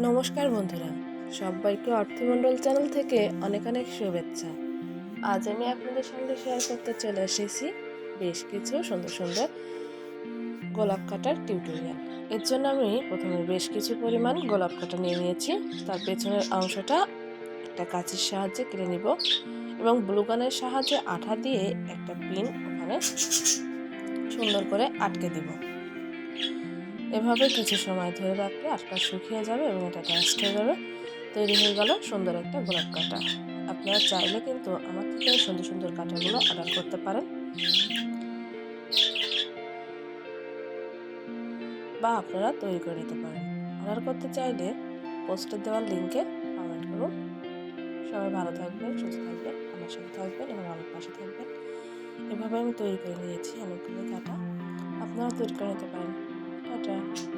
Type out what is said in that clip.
নমস্কার বন্ধুরা, সবাইকে অর্থমণ্ডল চ্যানেল থেকে অনেক অনেক শুভেচ্ছা। আজ আমি আপনাদের সঙ্গে শেয়ার করতে চলে এসেছি বেশ কিছু সুন্দর সুন্দর গোলাপ কাটার টিউটোরিয়াল এর জন্য আমি প্রথমে বেশ কিছু পরিমাণ গোলাপ কাটা নিয়ে নিয়েছি। তার পেছনের অংশটা একটা কাঁচির সাহায্যে কেটে নিব এবং ব্লুগানের সাহায্যে আঠা দিয়ে একটা পিন ওখানে সুন্দর করে আটকে দিব। এভাবে কিছু সময় ধরে রাখলে আটটা শুকিয়ে যাবে এবং এটা ডাস্ট হয়ে যাবে। তৈরি হয়ে গেল সুন্দর একটা গোলাপ কাটা। আপনারা চাইলে কিন্তু আমার থেকে সুন্দর সুন্দর কাটাগুলো অর্ডার করতে পারেন। বা আপনারা তৈরি করে নিতে পারেন। অর্ডার করতে চাইলে পোস্টের দেওয়ার লিঙ্কে কমেন্ট করুন। সবাই ভালো থাকবেন, সুস্থ থাকবেন, আমার সাথে থাকবেন এবং আমার পাশে থাকবেন। এভাবে আমি তৈরি করে নিয়েছি অনেকগুলো কাটা। আপনারা তৈরি করে নিতে পারেন। Yeah.